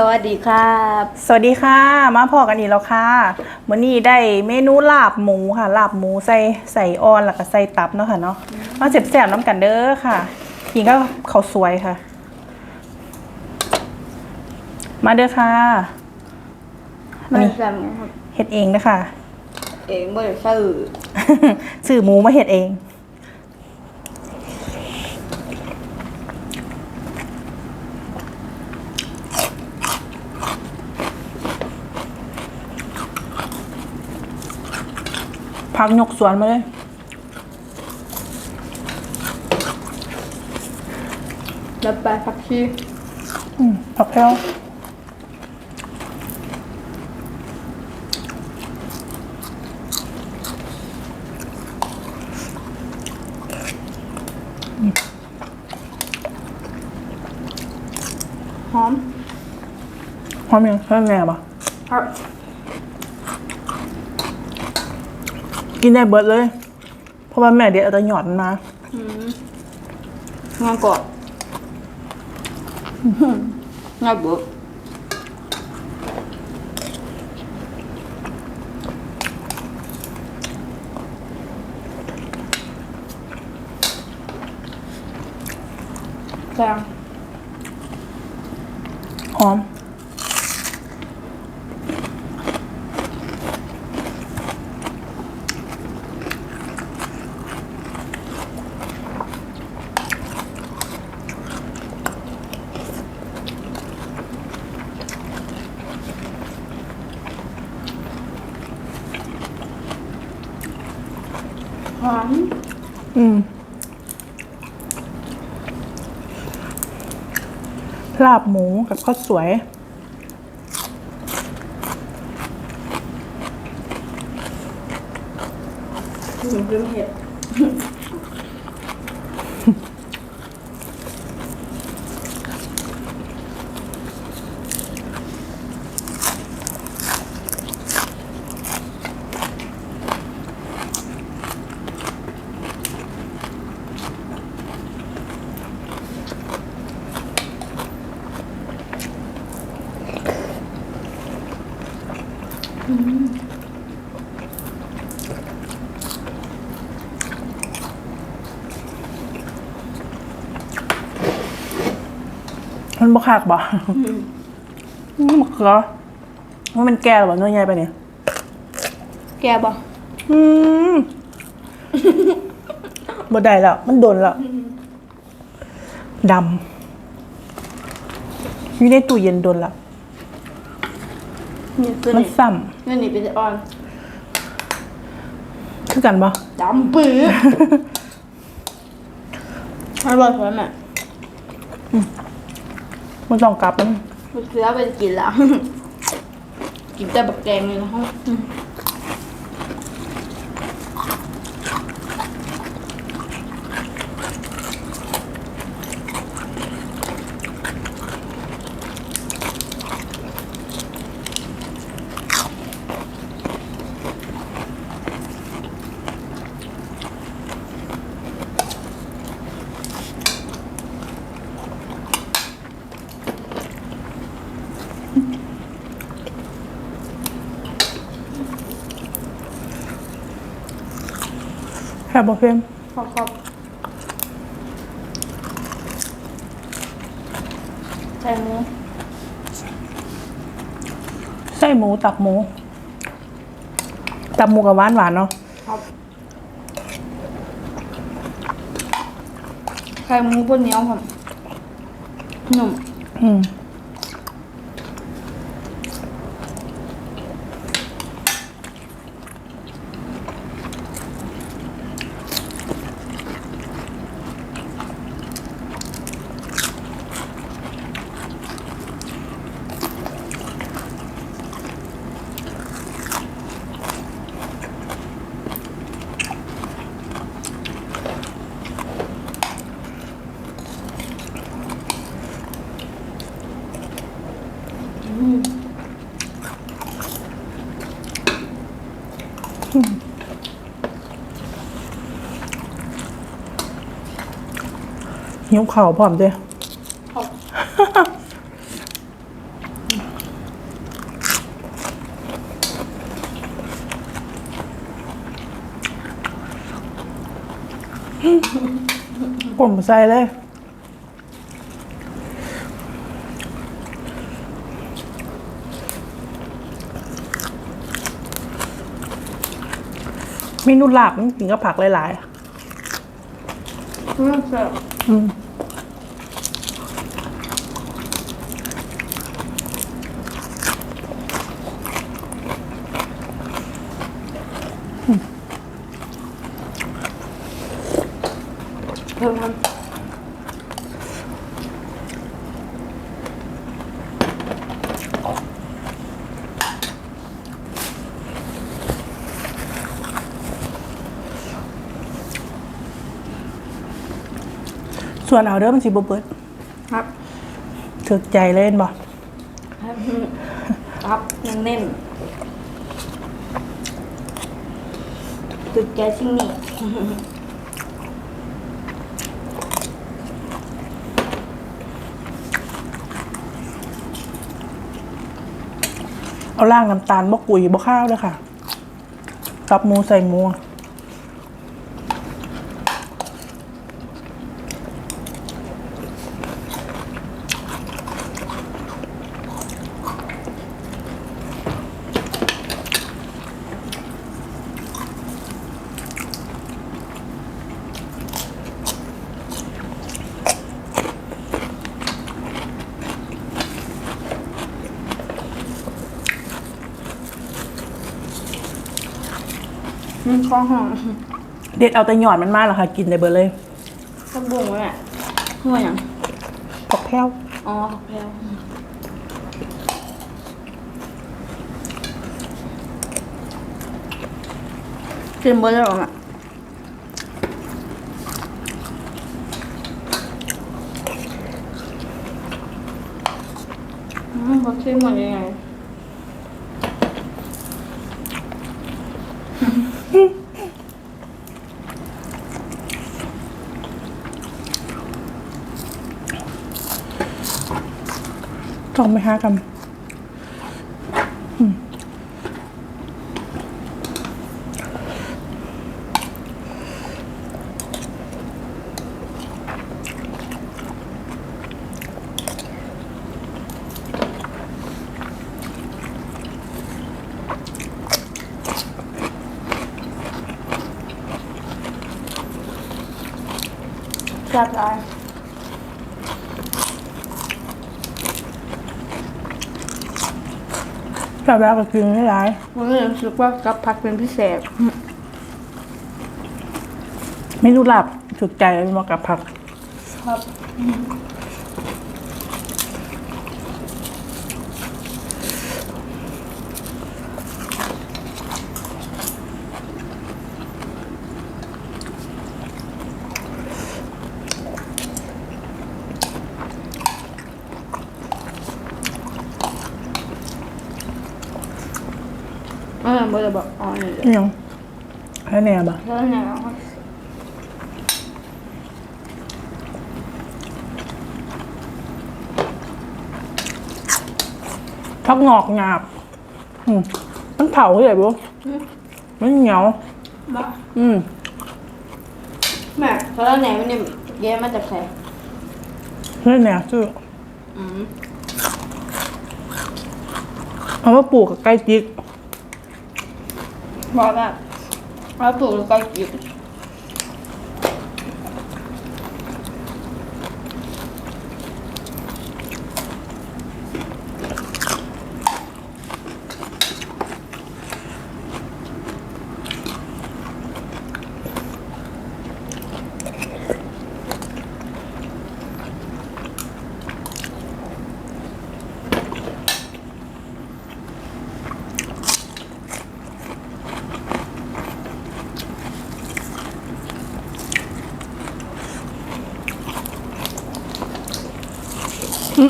สวัสดีครับ สวัสดีค่ะ มาพอกันอีกแล้วค่ะวันนี้ได้เมนูลาบหมูค่ะ ลาบหมูใส่ใส่ออนแล้วก็ใส่ตับเนาะค่ะเนาะมาเจ็บแสบๆน้ำกันเด้อค่ะกินก็เขาวสวยค่ะ มาเด้อค่ะมันนี่จำไงครับเฮ็ดเองนะคะเองบ่ได้ซื้อสื่อหมูมาเฮ็ดเอง พักยกสวนมาเลย แล้วไปผักชีอืมผักแพรวอืมหอม หอมยังเพิ่มแน่ปะครับ กินได้เบิดเลย เพราะว่าแม่เด็ดเอาแต่หยอดมันมาอืมงานกรอบอื้อหืองานบุกแซงหอม มอืมลาบหมูกับข้าวสวยถึงลืมเห็ด มันบกคักบ่อืมบกเหรอว่ามันแก่หรือเปล่าเนื้อใหญ่ไปเนี่ยแกบ่อืมบ่ได้แล้ว มันโดนแล้วดำอยู่ในตู้เย็นโดนแล้ว นี่ตัวมันนี้ซ้นี่นี่เป็นออนำคือกันบ่ ดำปื้อ อร่อยไหมแม่ มันต้องกลับมันมันคือเอาไปกินแล้ว กินแต่บักแกงเลยนะฮะ อืมแค่บ่เพิ่มขอบครับใส่หมูไส้หมูตับหมู ตับหมูกับหวานหวานๆเนาะครับไข่หมูบนเหนียวครับหนุ่มอืม นิ้วเข่าพร้อมด้กลมใส่เลยเมนูลากมันกินกับผักหลายๆอืม เพิ่มมันส่วนเอาเด้อมันสิบ่เบิดครับถึกใจเล่นบ่ครับครับยังเน่นติดใจสิ่งนี้ เอาล่างน้ำตาลบ่กุยบกข้าวเลยค่ะกับหมูใส่หมู อืมข้อหอมเด็ดเอาแต่หยอดมันมาแล้วค่ะกินได้เบิดเลยข้าวบุ้งไว้แม่หัวอย่างผักแพ้วอ๋อผักแพรวกินเบอร์ได้หรอแม่อืมเขาชิมหมดยังไง จองไปห้ากัน แบบแล้วก็กินไม่ได้วันนี้รู้สึกว่ากับผักเป็นพิเศษเมนูหลับถูกใจเหมาะกับผัก ครับ อ่าเบอร์บอกอ๋อนี่อิหยังให้แหนบ่แล้วเนี่ยผักงอกหยาบอืมมันเผาใหญ่บุมันเหนียวมาอืม แม่แล้วไหนมันเนี่ยเย้มาจากใครให้แหน่ชื่ออืม เอามาปลูกกับไก่จิก บอกแบบเราปลูกแล้วก็กิน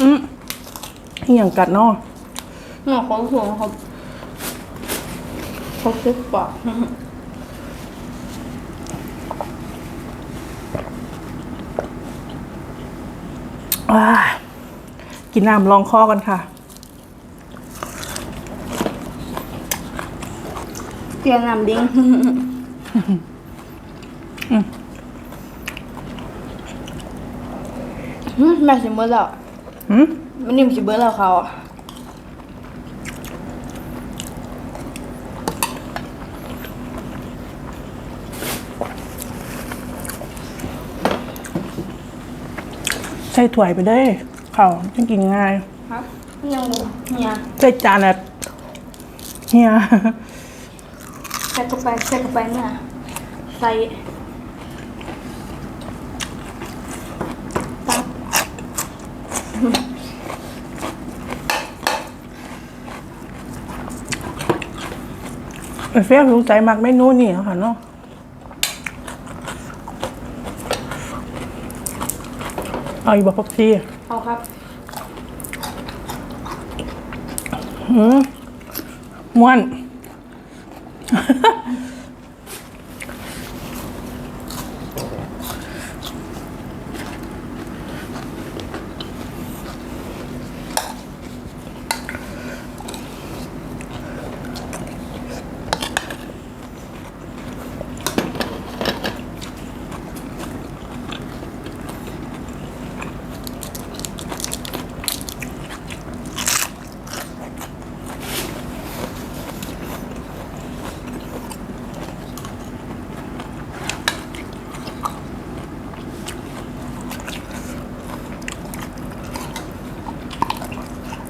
อืมอืมอหย่างกัดเนาะหมอเขาสูงเขาเขาคิดกว่าว้ากินน้ำลองคอกันค่ะ เตียงน้ำดิ้งหึแม่สิเบิร์แล้ว หืมมันนิ่มสิเบิร์แล้วเขาใส่ถ้วยไปเลยข้าวจะกินง่ายครับยังบ่เนี่ยใส่จานอะเฮีย ใส่เข้าไปใส่เข้าไปเนี่ยใส่ตับ ไอ้ เฟี้ยรู้ใจมักเมนูนี่แล้วค่ะเนาะเอาอีกบอกพักชีเอาครับหืมม้วน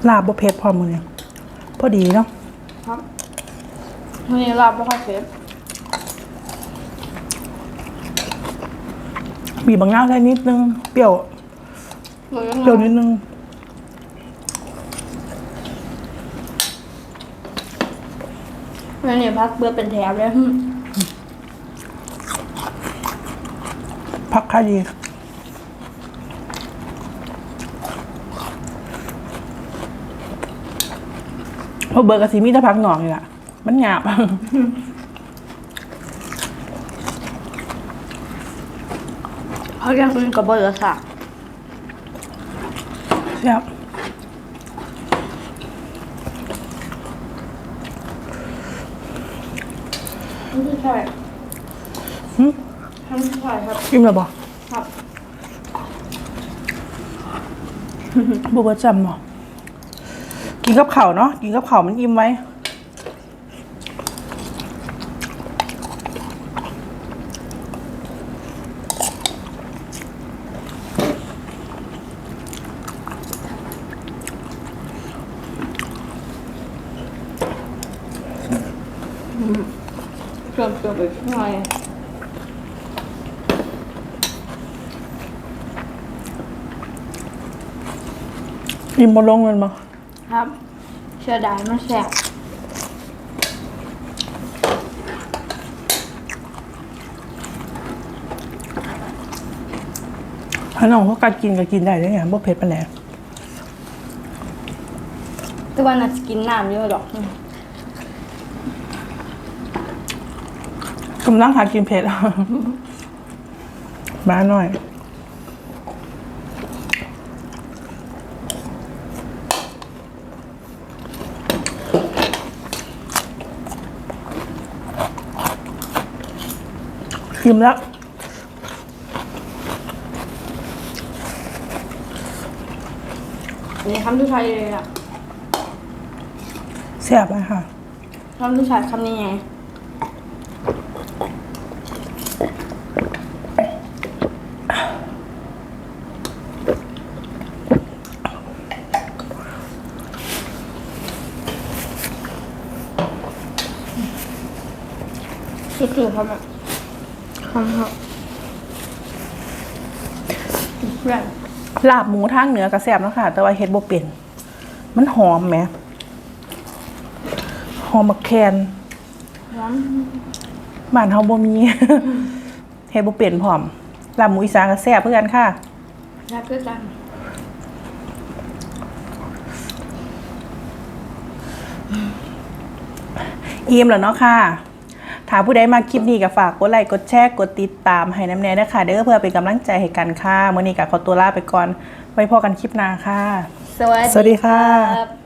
ลาบบ่เผ็ดพอมือเนี่ยพอดีเนาะครับวันนี้ลาบไม่ค่อยเผ็ดบีบบางหน้าวใส่นิดนึง เปรี้ยวเลยยังเปรี้ยวนิดนึง วันนี้พักเบื่อเป็นแถบเลยหึผักค่าดี เพราะเบอร์กะสีมีแต่ผักหน่องนี่แหละมันหยาบเขายังกินกับเบอร์สักแซ่บไม่ใช่หึไม่ใช่ครับ อิ่มแล้วบ่ครับ บ่เบิดจำบ่ กินกับข้าวเนาะกินกับข้าวมันอิ่มไว้เพิ่มเติมไปหน่อยอิ่มบ่ลงเงินบ่ ครับเชื่อได้มันแสบถ้าน้องเขากัดกินก็กินได้เด้อไงบ่เผ็ดปานใดแต่ว่าน่าจะกินน้ำเยอะดอกกำลังหากินเผ็ด มาหน่อย อิ่มแล้วอันนี้คำทุกชายเลยอะแซ่บเลยค่ะ คำทุกชายคำนี้ไงคือคือครับ อะคำครับเพื่อนลาบหมูทางเหนือกระแซบเนาะค่ะ แต่ว่าเฮ็ดบ่เป็นมันหอมแหมหอมมักแคนร้อนบ้านเฮาบ่มีเฮ็ดบ่เป็นพร้อมลาบหมูอีสานก็แซ่บเพื่อกันค่ะรักด้วยกันอิ่มแล้วเนาะค่ะ ถ้าผู้ใดมาคลิปนี้ก็ฝากกดไลค์กดแชร์กดติดตามให้น้ำแน่ด้วยค่ะเด้อเพื่อเป็นกำลังใจให้กันค่ะมื้อนี้ก็ขอตัวลาไปก่อนไว้พอกันคลิปหน้าค่ะ สวัสสวัสดีค่ะรับ